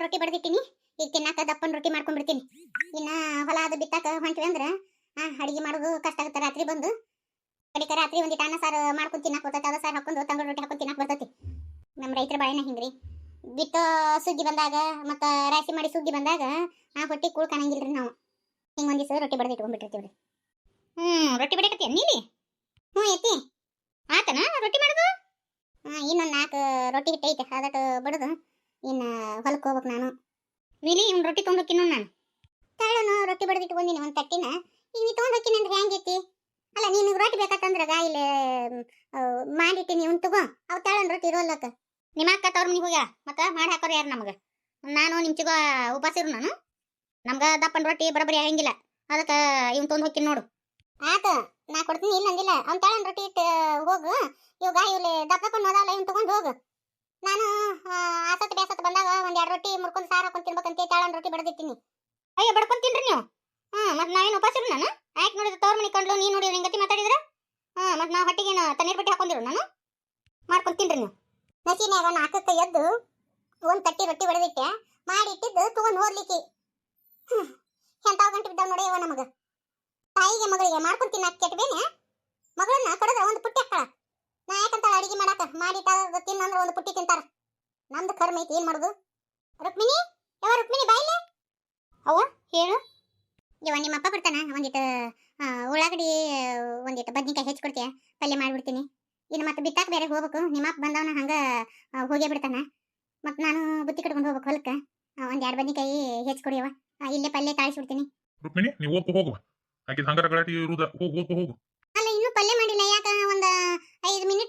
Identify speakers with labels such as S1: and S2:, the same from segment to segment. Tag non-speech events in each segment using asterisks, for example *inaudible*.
S1: ರೊಟ್ಟಿ ಬಡದಿಟ್ಟಿನಿ. ಈಗ ತಿನ್ನಾಕ ದಪ್ಪನ್ ರೊಟ್ಟಿ ಮಾಡ್ಕೊಂಡ್ಬಿಡ್ತೀನಿ. ಇನ್ನ ಹೊಲ ಅದು ಬಿತ್ತಾಕ ಹೊಂಟ್ವಿ ಅಂದ್ರ, ಆ, ಅಡಿಗೆ ಮಾಡೋದು ಕಷ್ಟ ಆಗುತ್ತೆ. ರಾತ್ರಿ ಬಂದು, ಕಡಿಕ ರಾತ್ರಿ ಒಂದಿಟ್ಟು ಅನ್ನ ಸಾರು ಮಾಡ್ಕೊಂಡು ತಿನ್ನಕ್ ಬರ್ತೈತಿ. ಅದ ಸಾರು ಹಾಕೊಂಡು ತಂಗಳ ರೊಟ್ಟಿ ಹಾಕೊಂಡು ತಿನ್ನಕ್ ಬರ್ತೈತಿ. ನಮ್ಮ ರೈತರ ಬಾಳೆನ ಹಿಂಗ್ರಿ. ಬಿತ್ತೋ ಸುಗ್ಗಿ ಬಂದಾಗ ಮತ್ತ ರಾಶಿ ಮಾಡಿ ಸುಗ್ಗಿ ಬಂದಾಗ, ಆ ಹೊಟ್ಟಿ ಕೂಳ್ ಕಾಣಂಗಿಲ್ರಿ ನಾವು. ಹಿಂಗ ಒಂದ್ ದಿವಸ ರೊಟ್ಟಿ ಬಡ್ದು ಇಟ್ಕೊಂಡ್ಬಿಟ್ಟಿರ್ತೀವ್ರಿ ಹ್ಮ್, ರೊಟ್ಟಿ ಬಡಿಕತ್ತಿ ನೀಲಿ? ಹ್ಞೂ ಐತಿ ಆತನ ರೊಟ್ಟಿ ಮಾಡೋದು? ಹಾ ಇನ್ನೊಂದು ನಾಲ್ಕು ರೊಟ್ಟಿ ಹಿಟ್ಟು ಐತೆ ಅದಟ ಬಡದು. ಇನ್ನು ಹೊಲಕ್ಕೆ ಹೋಗ್ಬೇಕು ನಾನು. ವಿಲಿ, ಇವ್ನು ರೊಟ್ಟಿ ತೊಗೊಂಡೋಕಿನ ನಾನು. ತಳ್ಳನು, ರೊಟ್ಟಿ ಬಡದಿಟ್ಟು ಬಂದಿನಿ ಒಂದು ತಟ್ಟಿನ. ಈಗ ನೀ ತೊಗೊಂಡು ಹೋಗ್ತೀನಿ ಅಂದ್ರೆ ಹೆಂಗೈತಿ? ಅಲ್ಲ ನೀನು ರೊಟ್ಟಿ ಬೇಕಾತಂದ್ರ ಇಲ್ಲಿ ಮಾಡಿಟ್ಟಿನಿ ಇವ್ನು ತಗೋ. ಅವು ತಳ್ಳನ ರೊಟ್ಟಿ ಇರೋಲ್ಲಕ್ಕ ನಿಮ್ಮ ಅಕ್ಕ ತವ್ರ ಮನೆಗೆ ಹೋಗ್ಯಾಳ. ಮತ್ತೆ ಮಾಡಿ ಹಾಕೋರು ಯಾರು ನಮಗೆ? ನಾನು ನಿಮ್ಮ ಚಿಗೋ ಉಪಾಸಿರು ನಾನು. ನಮ್ಗೆ ದಪ್ಪನ ರೊಟ್ಟಿ ಬರೋಬ್ಬರಿ ಆಗಂಗಿಲ್ಲ. ಅದಕ್ಕೆ ಇವ್ನು ತೊಗೊಂಡು ಹೋಗ್ತೀನಿ ನೋಡು. ಆತ, ನಾ ಕೊಡ್ತೀನಿ ಇಲ್ಲ ಅಂದಿಲ್ಲ ಅವ್ನು ತಳ್ಳನ ರೊಟ್ಟಿ ಇಟ್ಟು ಹೋಗು. ಇವಾಗ ಇಲ್ಲಿ ದಪ್ಪ ದಪ್ಪನ ಅದಾವಲ್ಲ ಇವ್ನು ತೊಗೊಂಡು ಹೋಗು. ನಾನು ಆಸತ್ ಬೇಸತ್ ಬಂದಾಗ ಒಂದ್ ಎರಡು ರೊಟ್ಟಿ ಮುರ್ಕೊಂಡ್ ಸಾರು ಹಾಕೊಂಡು ತಿನ್ಬೇಕಂತ ತಾಳನ್ ರೊಟ್ಟಿ ಬಡದಿರ್ತೀನಿ. ಅಯ್ಯೋ, ಬಡ್ಕೊಂಡ್ ತಿನ್ರಿ ನೀವು? ಹಾ ಮತ್ತೆ ನಾವೇನು ಉಪಾಸ ಇರು ನಾನು? ಆಯ್ತು ನೋಡಿದ್ರೆ ತವ್ರ ಮನೆ ಕಂಡ್ಲು, ನೀನು ನೋಡಿ ನಿಂಗತಿ ಮಾತಾಡಿದ್ರ? ಹಾ, ಮತ್ ನಾವು ಹೊಟ್ಟಿಗೆ ತಣ್ಣೀರ್ ಬಟ್ಟೆ ಹಾಕೊಂಡಿರು ನಾನು. ಮಾಡ್ಕೊಂಡ್ ತಿನ್ರಿ ನೀವು. ನಸೀನ್ಯಾಗ ನಾಲ್ಕಕ್ಕೆ ಎದ್ದು ಒಂದ್ ತಟ್ಟಿ ರೊಟ್ಟಿ ಬಡದಿಟ್ಟೆ, ಮಾಡಿಟ್ಟಿದ್ದು ತಗೊಂಡ್ ಹೋಗ್ಲಿಕ್ಕೆ. ಎಂತಾವ್ ಗಂಟೆ ಬಿದ್ದಾವ್ ನೋಡಿ ನಮಗ. ತಾಯಿಗೆ ಮಗಳಿಗೆ ಮಾಡ್ಕೊಂಡ್ ತಿನ್ನಾಕ ಮಗಳನ್ನ ಕೊಡದ್ರ ಒಂದು ಪುಟ್ಟಿ ಹಾಕಳ ನಾ ಅಡಿಗೆ ಮಾಡಿ ತಿನ್ನಂದ್ರ ಒಂದು ಪುಟ್ಟಿ ತಿಂತಾರ. ನಮ್ದು ಕರ್ಮ ಐತಿ, ಏನ್ ಮಾಡುದು? ರುಕ್ಮಿಣಿ? ಯಾವ ರುಕ್ಮಿಣಿ ಬಾಯಿಲೆ ಅವ ಹೇಳು. ಇವ ನಿಮ್ಮ ಅಪ್ಪ ಬರ್ತಾನ? ಒಂದಿಟ್ಟು ಉಳ್ಳಾಗಡಿ ಉಳ್ಳಾಗಡ್ಡಿ ಒಂದಿಟ್ಟು ಬದ್ನಿಕಾಯಿ ಹೆಚ್ಚು ಕೊಡ್ತೀಯ? ಪಲ್ಯ ಮಾಡಿಬಿಡ್ತೀನಿ. ಇನ್ನು ಮತ್ತೆ ಬಿತ್ತಾಕ ಬೇರೆ ಹೋಗ್ಬೇಕು. ನಿಮ್ಮ ಅಪ್ಪ ಬಂದವನ ಹಂಗ ಹೋಗೇ ಬಿಡ್ತಾನ. ಮತ್ತೆ ನಾನು ಬುತ್ತಿ ಕಟ್ಕೊಂಡು ಹೋಗ್ಬೇಕು ಹೊಲಕ್ಕೆ. ಒಂದು ಎರಡು ಬದ್ನಿಕಾಯಿ ಹೆಚ್ಚು ಕೊಡಿಯವ ಇಲ್ಲೇ ಪಲ್ಯ ತಾಳಿಸ್ಬಿಡ್ತೀನಿ.
S2: ರುಕ್ಮಿಣಿ ನೀವು ಓದ್ಕೊ ಹೋಗುವ. ಆಕಿದ ಹಂಗಾರ ಗಲಾಟಿ ಇರುದ. ಹೋಗು ಹೋಗು ಹೋಗು
S1: ಅಲ್ಲ ಇನ್ನೂ ಪಲ್ಯ ಮಾಡಿಲ್ಲ ಯಾಕ ಒಂದ್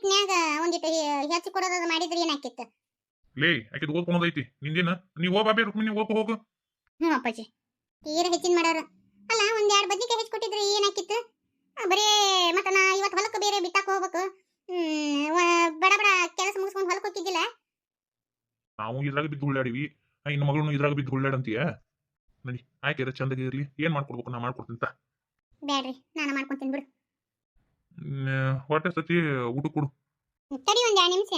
S1: ಐದು ಮಿನಿಟ್ನ್ಯಾಗ ಒಂದಿಟ್ಟು ಹೆಚ್ಚು ಕೊಡೋದು ಮಾಡಿದ್ರೆ ಏನಾಕಿತ್ತು
S2: ಲೇ ಆಕಿದ ಓದ್ಕೊಳೋದೈತಿ ನಿಂದೇನ? ನೀವು ಬಾಬಿ ರುಕ್ಮಿಣಿ ಓದ್ಕೊ ಹೋಗು.
S1: ಹ್ಞೂ ಅಪ್ಪಾಜಿ. ತೀರ ಹೆಚ್ಚಿನ ಮಾಡೋರು. ಅಲ್ಲ ಒಂದ್ ಎರಡು ಬದ್ನಿಕಾಯಿ ಹೆಚ್ಚು ಕೊಟ್ಟಿದ್ರೆ ಏನಾಕಿತ್ತು ಬರೇ ಮತ್ತೆ ನಾ ಇವತ್ತು ಹೊಲಕ್ಕೆ ಬೇರೆ ಬಿತ್ತಾಕ ಹೋಗ್ಬೇಕು. ಬಡ ಬಡ ಕೆಲಸ ಮುಗಿಸ್ಕೊಂಡು ಹೊಲಕ್ಕೆ ಹೋಗಿದ್ದಿಲ್ಲ
S2: ನಾವು ಇದ್ರಾಗ ಬಿದ್ದು ಹುಳ್ಳಾಡಿವಿ ಆ, ಇನ್ನು ಮಗಳನ್ನು ಇದ್ರಾಗ ಬಿದ್ದು ಉಳ್ಳಾಡಂತೀಯ? ನಡಿ ಆಯ್ಕೆ ಚಂದಗೆ ಇರ್ಲಿ. ಏನ್ ಮಾಡ್ಕೊಡ್ಬೇಕು ನಾ ಮಾಡ್ಕೊಡ್ತೀನಿ
S1: ಬೇಡ್ರಿ ನಾನು ಮಾಡ್ಕೊಂತೀನಿ ಬಿಡು.
S2: ಹೊಟ್ಟೆ ಸತಿ ಊಟ ಕೊಡು.
S1: ತಡಿ ಒಂದ್ ಎರಡು ನಿಮಿಷ.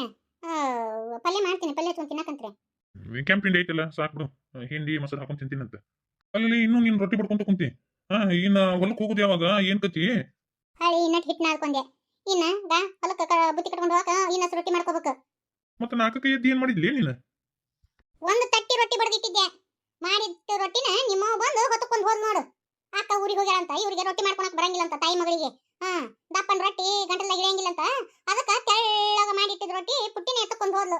S1: ಪಲ್ಯ ಮಾಡ್ತೀನಿ ಪಲ್ಯ ಹಚ್ಕೊಂಡು ತಿನ್ನಕಂತ್ರೆ.
S2: ಕೆಂಪ್ ಹಿಂಡಿ ಐತಲ್ಲ ಸಾಕು ಬಿಡು. ಹಿಂಡಿ ಮೊಸರು ಹಾಕೊಂಡು ತಿಂತೀನಂತೆ. ಅಲ್ಲಿ ಇನ್ನೂ ನೀನು ರೊಟ್ಟಿ ಪಡ್ಕೊಂತ ಕುಂತಿ. ಹಾ ಇನ್ನ ಹೊಲಕ್ಕೆ ಹೋಗುದು ಯಾವಾಗ? ಏನ್ ಕತಿ?
S1: ಹಳಿ ಇನ್ನ ಹಿಟ್ಟು ನಾಡ್ಕೊಂಡೆ ಇನ್ನ ಗಾ ಹೊಲಕ್ಕೆ ಬುತ್ತಿ ಕಟ್ಕೊಂಡು ಹೋಗಾಕ ಇನ್ನ ರೊಟ್ಟಿ ಮಾಡ್ಕೋಬೇಕು.
S2: ಮತ್ತೆ ನಾಲ್ಕಕ್ಕೆ ಎದ್ದು ಏನ್ ಮಾಡಿದ್ಲಿ ನೀನು?
S1: ಒಂದು ತಟ್ಟಿ ರೊಟ್ಟಿ ಬಡ್ದಿಟ್ಟಿದ್ದೆ. ಮಾಡಿದ ರೊಟ್ಟಿನ ನಿಮ್ಮ ಬಂದು ಹೊತ್ತಕೊಂಡು ಹೋದ್ ನೋಡು. ಅಕ್ಕ ಊರಿಗೆ ಹೋಗ್ಯಾಳ ಅಂತ ಇವರಿಗೆ ರೊಟ್ಟಿ ಮಾಡ್ಕೊಳಕ್ ಬರಂಗಿಲ್ಲ ಅಂತ ತಾಯಿ ಮಗಳಿಗೆ. ಹಾ ದಪ್ಪನ್ ರೊಟ್ಟಿ ಗಂಟಲ ಇಳಿಯಂಗಿಲ್ಲ ಅಂತ. ಅದಕ್ಕ ತೆಳ್ಳಗ ಮಾಡಿಟ್ಟಿದ್ ರೊಟ್ಟಿ ಪುಟ್ಟಿನ ಎತ್ತಕೊಂಡ್ ಹೋದ್ಲು.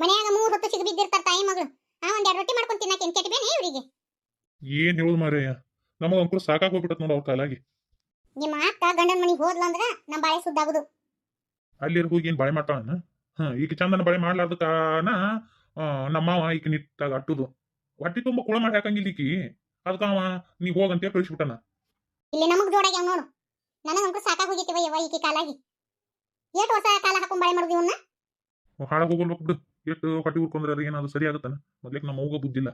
S1: ಮನ್ಯಾಗ ಮೂರ್ ಹೊತ್ತು ಸಿಗ ಬಿದ್ದಿರ್ತಾರ ತಾಯಿ ಮಗಳು. ಆ ಒಂದ್ ಎರಡು ರೊಟ್ಟಿ ಮಾಡ್ಕೊಂಡು ತಿನ್ನಕ್ಕೆ ಏನ್ ಕೆಟ್ಟಬೇನೆ ಇವ್ರಿಗೆ?
S2: ಏನ್ ಹೇಳು ಮಾರಯ್ಯ? ನಮಗ ಅಂಕರು ಸಾಕಾಗ ಹೋಗ್ಬಿಟ್ಟತ್ ನೋಡ ಅವ್ರ ಕಾಲಾಗಿ.
S1: ನಿಮ್ಮ ಅಕ್ಕ ಗಂಡನ ಮನಿಗೆ ಹೋದ್ಲ ಅಂದ್ರ ನಮ್ಮ ಬಾಳೆ ಸುದ್ದಾಗುದು.
S2: ಅಲ್ಲಿ ಹೋಗಿ ಏನ್ ಬಾಳೆ ಮಾಡ್ತಾಳ ಹ ಈಗ ಚಂದನ ಬಾಳೆ ಕಾರಣ ನಮ್ಮ ಮಾವ ಈಗ ನಿತ್ತಾಗ ಅಟ್ಟುದು. ಹೊಟ್ಟಿ ತುಂಬಾ ಕುಳ ಮಾಡಿ ಹಾಕಂಗಿಲ್ಲ ಈಕಿ. ಅದಕ್ಕ ಅವ ನೀ ಹೋಗಂತ ಕಳಿಸ್ಬಿಟ್ಟನ.
S1: ಇಲ್ಲಿ ನಮಗ್ ಜೋಡಾಗ್ಯಾವ ನೋಡು. ನನಗಂತೂ ಸಾಕಾಗ್ ಹೋಗಿತ್ತಿವ ಯವ್ವ ಈಕಿ ಕಾಲಾಗಿ. ಏಟ್ ಹೊಸ ಕಾಲ ಹಾಕೊಂಡ್ ಬಾಳೆ ಮಾಡುದು ಇವನ್ನ
S2: ಹಾಳಾಗ ಹೋಗ್ಬೇಕು ಬಿಡು. ಎಷ್ಟು ಹೊಟ್ಟಿ ಉರ್ಕೊಂಡ್ರೆ ಅದು ಏನಾದ್ರು ಸರಿ ಆಗುತ್ತಾನ? ಮೊದ್ಲಿಕ್ ನಮ್ಮ ಅವ್ಗ ಬುದ್ಧಿಲ್ಲ.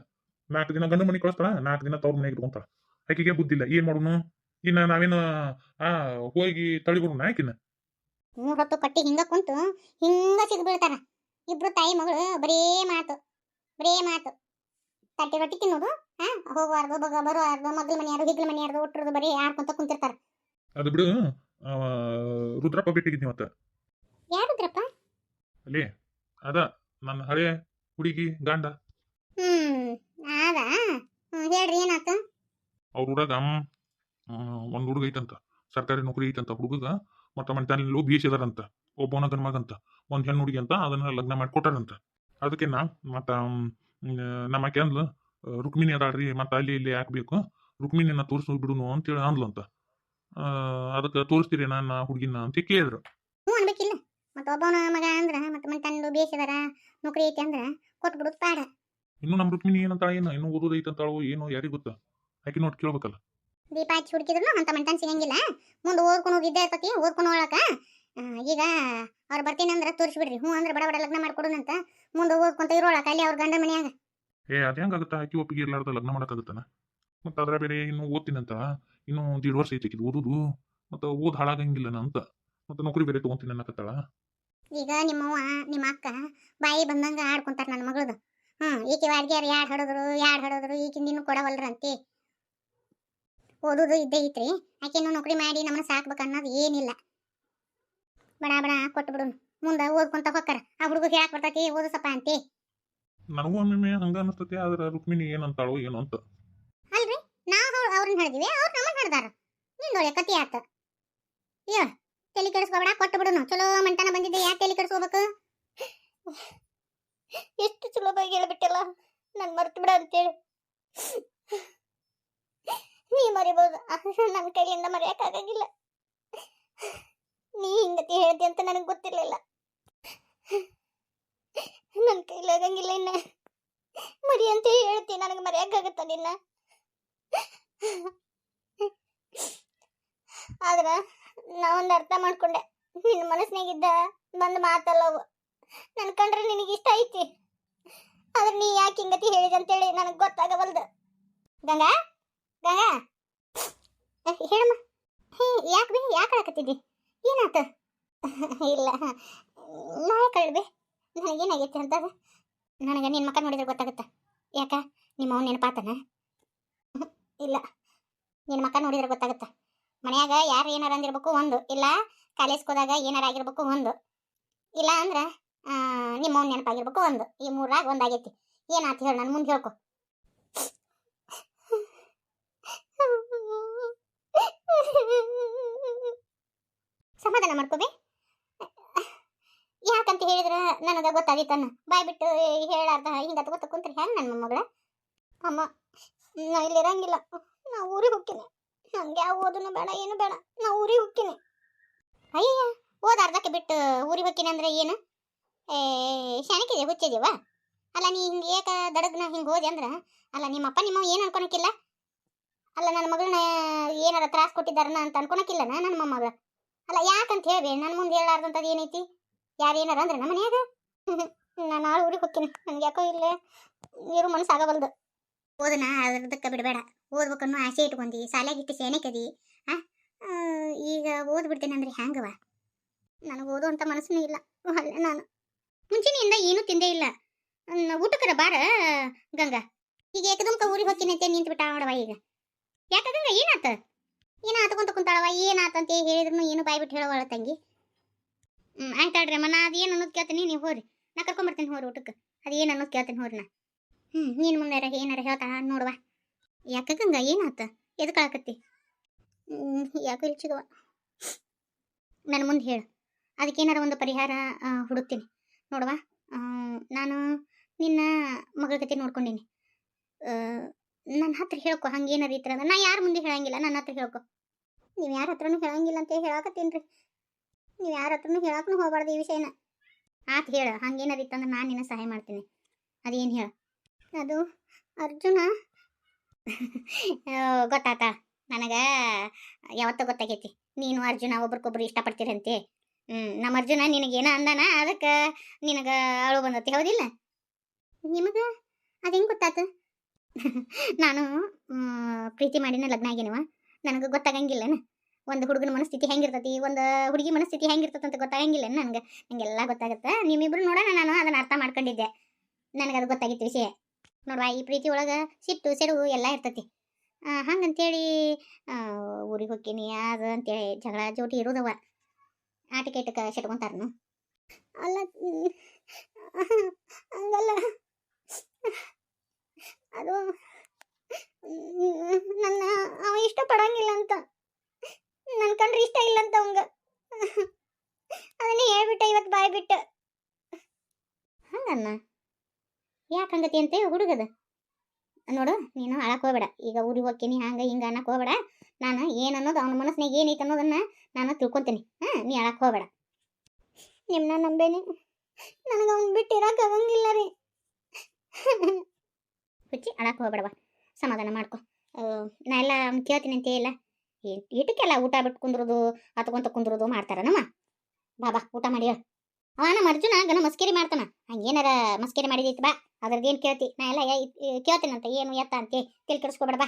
S2: ನಾಲ್ಕು ದಿನ ಗಂಡು ಮನೆ ಕಳಿಸ್ತಾಳ ನಾಲ್ಕು ದಿನ ತವ್ರ ಮನೆಗೆ ಇಟ್ಕೊಂತಾಳ. ಆಕಿಗೆ ಬುದ್ಧಿಲ್ಲ ಏನ್ ಮಾಡೋನು? ಇನ್ನ ನಾವೇನ ಆ ಹೋಗಿ ತಳಿಬಿಡೋಣ ಆಕಿನ?
S1: ಮೂರ್ ಹೊತ್ತು ಕಟ್ಟಿ ಹಿಂಗ ಕುಂತು ಹಿಂಗ ಸಿಗ್ ಬೀಳ್ತಾರ ಇಬ್ರು ತಾಯಿ ಮಗಳು ಬರೇ ಮಾತು ಬರೇ ಮಾತು. ತಟ್ಟಿ ರೊಟ್ಟಿ ತಿನ್ನೋದು ಹಾ ಹೋಗುವಾರ್ದು ಬಗ ಬರುವಾರ್ದು ಮಗ್ಲ ಮನೆಯಾರು ಹಿಗ್ಲ ಮನೆಯಾರ್ದು ಒಟ್ಟರದು ಬರೀ ಆಡ್ಕೊಂತ ಕುಂತಿರ್ತಾರ.
S2: ಅದು ಬಿಡು. ರುದ್ರಪ್ಪ ರುದ್ರಪ್ಪ ಭೇಟಿಗಿದ್ನಿ
S1: ಯಾರು
S2: ಅಲ್ಲಿ ಅದ ನನ್ನ ಹಳೆ ಹುಡುಗಿ ಗಂಡ.
S1: ಹ್ಮ್ ಆದ ಹೇಳ್ರಿ ಏನಾತ
S2: ಅವ್ರ ಊರಾಗ ಒಂದು ಹುಡುಗ ಐತಂತ. ಸರ್ಕಾರಿ ನೌಕರಿ ಐತಂತ ಹುಡುಗಗ. ಮತ್ತ ಮನೆ ಬಿ ಎಸ್ ಇದಾರಂತ ಒಬ್ಬವನ ಗಂಡ ಮಗಂತ. ಒಂದ್ ಹೆಣ್ಣು ಹುಡುಗಿ ಅಂತ ಅದನ್ನ ಲಗ್ನ ಮಾಡಿಕೊಟ್ಟಾರಂತ ಅದಕ್ಕೆ ನಾ ಮತ್ತ ನಮ್ಮ ಅಂದ್ಲು ರುಕ್ಮಿಣಿ ಅದಾಳ್ರಿ ಮತ್ತ ಅಲ್ಲಿ ಇಲ್ಲಿ ಹಾಕ್ಬೇಕು ರುಕ್ಮಿಣಿನ ತೋರಿಸ್ ಬಿಡುನು ಅಂತೇಳಿ ಅಂದ್ಲಂತ ಅದಕ್ಕೆ ತೋರಿಸ್ತೀರಿ ನನ್ನ ಹುಡುಗಿನ ಅಂತ ಕೇಳಿದ್ರು.
S1: ಹ್ಞೂ ಅನ್ಬೇಕಿಲ್ಲ. ಮತ್ತೆ ಒಬ್ಬವನ ಮಗ ಅಂದ್ರ ಮತ್ತೆ ಮನೆ ತಂದು ಬೇಸಿದಾರ ನೌಕರಿ ಐತಿ ಅಂದ್ರ ಕೊಟ್ಬಿಡುದು ಪಾಡ.
S2: ಇನ್ನು ನಮ್ಮ ರುಕ್ಮಿಣಿ ಏನಂತಾಳ ಏನು ಇನ್ನು ಓದೋದೈತಂತಾಳೋ ಏನೋ ಯಾರಿಗೆ ಗೊತ್ತ? ಆಕೆ ನೋಡಿ ಕೇಳ್ಬೇಕಲ್ಲ?
S1: ದೀಪ ಹಚ್ಚಿ ಹುಡುಕಿದ್ರು ಅಂತ ಮನ್ತನ್ ಸಿಗಂಗಿಲ್ಲ. ಮುಂದೆ ಓದ್ಕೊಂಡು ಹೋಗಿದ್ದೆ ಇರ್ತತಿ ಓದ್ಕೊಂಡು ಹೋಗಕ ಈಗ ಅವ್ರು ಬರ್ತೀನಿ ಅಂದ್ರೆ ತೋರಿಸ್ಬಿಡ್ರಿ. ಹ್ಞೂ ಅಂದ್ರೆ ಬಡ ಬಡ ಲಗ್ನ ಅಂತ ಮುಂದೆ ಓದ್ಕೊಂತ ಇರೋಳಕ ಅಲ್ಲಿ ಅವ್ರ ಗಂಡ ಮನ್ಯಾಗ.
S2: ಏ ಅದ ಹೆಂಗಾಗುತ್ತ ಆಕಿ ಒಪ್ಪಿಗೆ ಇರ್ಲಾರ್ದ ಲಗ್ನ ಮಾಡಕ್ಕಾಗುತ್ತಾನ ಮತ್ತೆ ಅದ್ರ ಬೇರೆ ಇನ್ನು ಓದ್ತೀನಂತ ಇನ್ನು ಎರಡು ವರ್ಷ ಐತಿ ಓದುದು ಮತ್ತೆ ಓದ್ ಹಾಳಾಗಂಗಿಲ್ಲ ಅಂತ. ಮತ್ತೆ ನೌಕರಿ ಬೇರೆ ತಗೊಂತೀನಿ ಅನ್ನಕತ್ತಾಳ.
S1: ಈಗ ನಿಮ್ಮವ್ವ ನಿಮ್ಮ ಅಕ್ಕ ಬಾಯಿ ಬಂದಂಗ ಆಡ್ಕೊಂತಾರ ನನ್ನ ಮಗಳದು. ಹ್ಮ್ ಈಕೆ ವಾಡ್ಗ್ಯಾರ ಯಾಡ್ ಹೊಡದ್ರು ಯಾಡ್ ಹೊಡದ್ರು ಈಕಿಂದಿನೂ ಕೊಡವಲ್ರಂತೆ. ಓದುದು ಇದ್ದೇ ಐತ್ರಿ ಆಕೆನು ನೌಕರಿ ಮಾಡಿ ನಮ್ಮನ್ನ ಸಾಕ್ಬೇಕು ಅನ್ನೋದು ಏನಿಲ್ಲ. ಬಡ ಬಡ ಕೊಟ್ಟು ಬಿಡು ಮುಂದೆ ಓದ್ಕೊಂತ ಹೋಗ್ತಾರ ಆ ಹುಡುಗ ಹೇಳಕ್ ಬರ್ತೈತಿ ಓದಿಸಪ್ಪ ಅಂತಿ.
S2: ನನಗೂ ಒಮ್ಮೆ ಹಂಗ ಅನಿಸ್ತತಿ ಆದ್ರೆ ರುಕ್ಮಿಣಿ ಏನಂತಾಳೋ ಏನೋ ಅಂತ.
S1: ಅವ್ರನ್ನ ಹಿಡಿದಿವಿ ಅವ್ರು ನಮ್ಮನ್ನ ಹಿಡ್ದಾರ ನಿಂದೊಳೆ ಕತಿ ಆತ. ಅಯ್ಯೋ ತಲೆ ಕೆಡಿಸ್ಕೋಬೇಡ ಕೊಟ್ಟು ಬಿಡುನು ಚಲೋ ಮಂಟನ ಬಂದಿದ್ದೆ, ಯಾಕೆ ತಲೆ ಕೆಡಿಸ್ಕೋಬೇಕು? ಎಷ್ಟು ಸುಲಭವಾಗಿ ಹೇಳ್ಬಿಟ್ಟಲ್ಲ, ನಾನು ಮರ್ತು ಬಿಡ ಅಂತೇಳಿ. ನೀ ಮರಿಬೋದು. ನನ್ನ ಕೈಯಿಂದ ಮರೆಯಕ್ಕಾಗಂಗಿಲ್ಲ ನೀ ಹಿಂಗತಿ ಹೇಳ್ತಿ ಅಂತ ನನಗೆ ಗೊತ್ತಿರಲಿಲ್ಲ. ನನ್ನ ಕೈಲಾಗಂಗಿಲ್ಲ ಇನ್ನ. ಮರಿ ಅಂತ ಹೇಳ್ತಿ, ನನಗೆ ಮರೆಯಕ್ಕಾಗತ್ತ ನಿನ್ನ? ಆದ್ರ ನಾ ಒಂದ್ ಅರ್ಥ ಮಾಡ್ಕೊಂಡೆ. ನಿನ್ನ ಮನಸ್ಸಿನಾಗಿದ್ದ ಬಂದ್ ಮಾತಲ್ಲವು ನನ್ ಕಂಡ್ರೆ ನಿನಗೆ ಇಷ್ಟ ಐತಿ. ಆದ್ರೆ ನೀ ಯಾಕೆ ಹಿಂಗತಿ ಹೇಳಿದಂತೇಳಿ ನನಗೆ ಗೊತ್ತಾಗವಲ್ದು. ಗಂಗಾ ಗಂಗಾ. ಹೇಳಮ್ಮ. ಹೇ, ಯಾಕೆ ಬಿ, ಯಾಕೆ ಹೇಳಕತ್ತಿದ್ದಿ ಏನಾತ? ಇಲ್ಲ ನಾ ಕಳ್ಬಿ ನನಗೇನಾಗೈತೆ ಅಂತ ನನಗೆ ನಿನ್ನ ಮಕ್ಕ ನೋಡಿದ್ರೆ ಗೊತ್ತಾಗುತ್ತ? ಯಾಕ? ನಿಮ್ಮ ಅವ್ನ ನೆನಪಾತನ? ಇಲ್ಲ. ನಿನ್ನ ಮಕ್ಕ ನೋಡಿದ್ರೆ ಗೊತ್ತಾಗುತ್ತೆ. ಮನ್ಯಾಗ ಯಾರು ಏನಾರ ಅಂದಿರ್ಬೇಕು ಒಂದು. ಇಲ್ಲ ಕಾಲೇಜ್ಗೆ ಹೋದಾಗ ಏನಾರ ಆಗಿರ್ಬೇಕು ಒಂದು. ಇಲ್ಲ ಅಂದ್ರೆ ನಿಮ್ಮ ನೆನಪಾಗಿರ್ಬೇಕು ಒಂದು. ಈ ಮೂರಾಗ ಒಂದಾಗೈತಿ. ಏನಾತ ಹೇಳಿ ನನ್ನ ಮುಂದೆ ಹೇಳ್ಕೊ. ಸಮಾಧಾನ ಮಾಡ್ಕೋಬೇ ಯಾಕಂತ ಹೇಳಿದ್ರೆ ನನಗೆ ಗೊತ್ತಾದಿತ್ತನ್ನ ಬಾಯ್ ಬಿಟ್ಟು ಹೇಳಾರ್ದ ಹಿಂಗತ್ತ ಗೊತ್ತ ಕುಂತ್ರಿ ಹೆಂಗ್ ನನ್ನ ಮೊಮ್ಮಗಳ? ಅಮ್ಮ ನಾ ಇಲ್ಲಿ ಇರಂಗಿಲ್ಲ. ನಾ ಊರಿಗೆ ಹೋಗ್ತೀನಿ. ನನಗೆ ಯಾವ ಓದನು ಬೇಡ, ಏನು ಬೇಡ. ನಾ ಊರಿಗೆ ಹೋಗ್ತೀನಿ. ಅಯ್ಯಯ್ಯ ಓದ ಅರ್ಧಕ್ಕೆ ಬಿಟ್ಟು ಊರಿಗೆ ಹೋಗ್ತೀನಿ ಅಂದ್ರೆ ಏನು? ಏ ಶಾಣಕ್ಕಿದೆ ಹುಚ್ಚಿದೀವ? ಅಲ್ಲ, ನೀ ಹಿಂಗೆ ಏಕ ದಡಗ್ನ ಹಿಂಗೆ ಹೋದೆ ಅಂದ್ರೆ? ಅಲ್ಲ, ನಿಮ್ಮಪ್ಪ ನಿಮ್ಮ ಏನು ಅನ್ಕೊಳಕ್ಕಿಲ್ಲ ಅಲ್ಲ, ನನ್ನ ಮಗಳನ್ನ ಏನಾರ ತ್ರಾಸ ಕೊಟ್ಟಿದ್ದಾರನ ಅಂತ ಅನ್ಕೊಳಕ್ಕಿಲ್ಲನ ನನ್ನ ಮೊಮ್ಮಗಳ ಅಲ್ಲ, ಯಾಕಂತ ಹೇಳಿ ನನ್ನ ಮುಂದೆ ಹೇಳಾರ್ದಂಥದ್ದು ಏನೈತಿ? ಯಾರು ಏನಾರ ಅಂದ್ರೆ ನಮ್ಮ ಮನ್ಯಾಗ? ನಾನು ನಾಳೆ ಊರಿಗೆ ಹೋಗ್ತೀನಿ. ನನ್ಗೆ ಯಾಕೋ ಇಲ್ಲೇ ನೀರು ಮನಸ್ಸಾಗವಲ್ದು ಓದನ ಅದಕ್ಕೆ ಬಿಡಬೇಡ. ಓದ್ಬೇಕನ್ನೋ ಆಸೆ ಇಟ್ಕೊಂಡಿ, ಸಾಲ್ಯಾಗ ಇಟ್ಟು ಸೇನೆಕದಿ ಆ? ಈಗ ಓದ್ಬಿಡ್ತೇನೆ ಅಂದ್ರೆ ಹ್ಯಾಂಗವ ನನಗೆ ಓದುವಂಥ ಮನಸ್ಸೂ ಇಲ್ಲ. ಅಲ್ಲ ನಾನು. ಮುಂಚಿನಿಂದ ಏನೂ ತಿಂದೇ ಇಲ್ಲ. ಊಟಕ್ಕರ ಬಾರ, ಗಂಗಾ. ಈಗ ಏಕದಮ್ಕ ಊರಿಗೆ ಹೋಗ್ತೀನಿ ಅಂತ ನಿಂತು ಬಿಟ್ಟಾಡವ ಈಗ. ಯಾಕ ಗಂಗಾ, ಏನಾತ? ಏನಾತ ಕುಂತ ಕುಂತಾಳವ ಏನಾತಂತ ಹೇಳಿದ್ರು ಏನು ಬಾಯ್ ಬಿಟ್ಟು ಹೇಳವಳ ತಂಗಿ? ಹ್ಞೂ ಆಯ್ತಾಳ್ರಿ ಅಮ್ಮ, ನಾ ಅದೇನು ಅನ್ನೋದು ಕೇಳ್ತೀನಿ, ನೀವು ಹೋರಿ ನಾ ಕರ್ಕೊಂಬರ್ತೀನಿ ಹೋರಿ ಊಟಕ್ಕೆ. ಅದೇನು ಅನ್ನೋದು ಕೇಳ್ತೀನಿ ಹೋರಿ ನಾ. ಹ್ಞೂ ನೀನು ಮುಂದೆ ಏನಾರ ಹೇಳ್ತಾ ನೋಡುವ. ಗಂಗ, ಏನಾತ? ಎದಕ್ಕೆ ಆಕತ್ತಿ? ಯಾಕೆ ಇಲ್ಚಿದವ ನನ್ನ ಮುಂದೆ ಹೇಳು. ಅದಕ್ಕೇನಾರ ಒಂದು ಪರಿಹಾರ ಹುಡುಕ್ತೀನಿ. ನೋಡುವ. ನಾನು ನಿನ್ನ ಮಗಳ ಕತೆ ನೋಡ್ಕೊಂಡೀನಿ. ನನ್ನ ಹತ್ರ ಹೇಳ್ಕೊ ಹಂಗೇನಾರ ಈ ಥರ ನಾ ಯಾರ ಮುಂದೆ ಹೇಳಂಗಿಲ್ಲ ನನ್ನ ಹತ್ರ ಹೇಳ್ಕೊ. ನೀವು ಯಾರ ಹತ್ರನೂ ಹೇಳಂಗಿಲ್ಲ ಅಂತ ಹೇಳಾಕತ್ತೀನಿ ರೀ ನೀವು ಯಾರ ಹತ್ರನೂ ಹೇಳಕ್ಕೂ ಹೋಗ್ಬಾರ್ದು ಈ ವಿಷಯನ. ಆತ್ ಹೇಳು ಹಂಗೇನಾರ ಇತ್ತಂದ್ರೆ ನಾನು ನಿನ್ನ ಸಹಾಯ ಮಾಡ್ತೀನಿ. ಅದೇನು ಹೇಳು. ಅದು ಅರ್ಜುನ. ಗೊತ್ತಾತ ನನಗೆ ಯಾವತ್ತೋ ಗೊತ್ತಾಗೈತಿ. ನೀನು ಅರ್ಜುನ ಒಬ್ರಿಗೊಬ್ರು ಇಷ್ಟಪಡ್ತೀರಂತೆ. ಹ್ಞೂ ನಮ್ಮ ಅರ್ಜುನ ನಿನಗೇನ ಅಂದಾನ? ಅದಕ್ಕೆ ನಿನಗೆ ಅಳು ಬಂದತಿ, ಹೌದಿಲ್ಲ? ನಿಮಗೆ? ಅದು ಹೆಂಗೆ ಗೊತ್ತಾತು? *laughs* ನಾನು ಪ್ರೀತಿ ಮಾಡಿನ ಲಗ್ನ ಆಗಿನವ ನನಗೆ ಗೊತ್ತಾಗಂಗಿಲ್ಲನ. ಒಂದು ಹುಡುಗನ ಮನಸ್ಥಿತಿ ಹೆಂಗಿರ್ತತಿ, ಒಂದು ಹುಡುಗಿ ಮನಸ್ಥಿತಿ ಹೆಂಗಿರ್ತತಿ ಅಂತ ಗೊತ್ತಾಗಂಗಿಲ್ಲ ನನಗೆ. ನನಗೆಲ್ಲ ಗೊತ್ತಾಗುತ್ತೆ. ನಿಮ್ಮಿಬ್ರು ನೋಡೋಣ ನಾನು ಅದನ್ನು ಅರ್ಥ ಮಾಡ್ಕೊಂಡಿದ್ದೆ. ನನಗೆ ಅದು ಗೊತ್ತಾಗಿತ್ತು ವಿಷಯ. ನೋಡುವ, ಈ ಪ್ರೀತಿ ಒಳಗೆ ಸಿಟ್ಟು, ಸೇಡು ಎಲ್ಲ ಇರ್ತತಿ. ಹಂಗಂತೇಳಿ ಊರಿಗೆ ಹೋಗ್ತೀನಿ ಅದು ಅಂತೇಳಿ ಜಗಳ ಜೋಟಿ ಇರೋದವ. ಆಟಿಕೆ ಇಟ್ಟಕ್ಕೆ ಸೆಟ್ಕೊಂತಾರನು ಅಲ್ಲ ಹಂಗಲ್ಲ ಅದು ಮ್, ನನ್ನ ಅವ ಇಷ್ಟಪಡಂಗಿಲ್ಲ ಅಂತ ನನ್ನ ಕಂಡ್ರೆ ಇಷ್ಟ ಇಲ್ಲ ಅಂತ ಅವಂಗ ಅದನ್ನೇ ಹೇಳ್ಬಿಟ್ಟ ಇವತ್ತು ಬಾಯ್ ಬಿಟ್ಟು ಹಂಗನ್ನ ಹಂಗತಿ ಅಂತ ಹುಡುಗದ. ನೋಡು, ನೀನು ಅಳಕ್ ಹೋಗ್ಬೇಡ. ಈಗ ಊರಿಗೆ ಹೋಗ್ತೀನಿ, ಹಂಗ ಹಿಂಗ ಅನ್ನಕ್ ಹೋಗ್ಬೇಡ. ನಾನು ಏನು ಅನ್ನೋದು, ಅವನ ಮನಸ್ಸಿನಾಗ ಏನೈತೆ ಅನ್ನೋದನ್ನ ನಾನು ತಿಳ್ಕೊಂತೀನಿ. ಹಾ, ನೀ ಹಾಳಕ್ಕೆ ಹೋಗ್ಬೇಡ. ನಿಮ್ಮನ್ನ ನಂಬೇನಿ. ನನಗೆ ಅವ್ನು ಬಿಟ್ಟು ಆಗಂಗಿಲ್ಲ ರೀ. ಹುಚ್ಚಿ ಅಳಕ್ ಹೋಗ್ಬೇಡವ ಸಮಾಧಾನ ಮಾಡ್ಕೊ. ನಾ ಎಲ್ಲ ಕೇಳ್ತೀನಿ ಅಂತ ಇಲ್ಲ ಇಟಕ್ಕೆಲ್ಲ ಊಟ ಬಿಟ್ಟು ಕುಂದ್ರೋದು ಹತ್ಕೊಂತ ಕುಂದ್ರೋದು ಮಾಡ್ತಾರನಮ್ಮ? ಬಾಬಾ ಊಟ ಮಾಡಿ. ಅವ ನಮ್ಮ ಅರ್ಜುನ ಗನ ಮಸ್ಕೇರಿ ಮಾಡ್ತಾನ. ಹಂಗೇನಾರ ಮಸ್ಕೇರಿ ಮಾಡಿದೈತಿ ಬಾ. ಅದ್ರದ್ದೇನು ಕೇಳ್ತಿ? ನಾ ಎಲ್ಲ ಕೇಳ್ತೀನಂತ. ಏನು ಎತ್ತ ಅಂತ ತಿಳಿ ಕೆಡಿಸ್ಕೊಬೇಡ ಬಾ.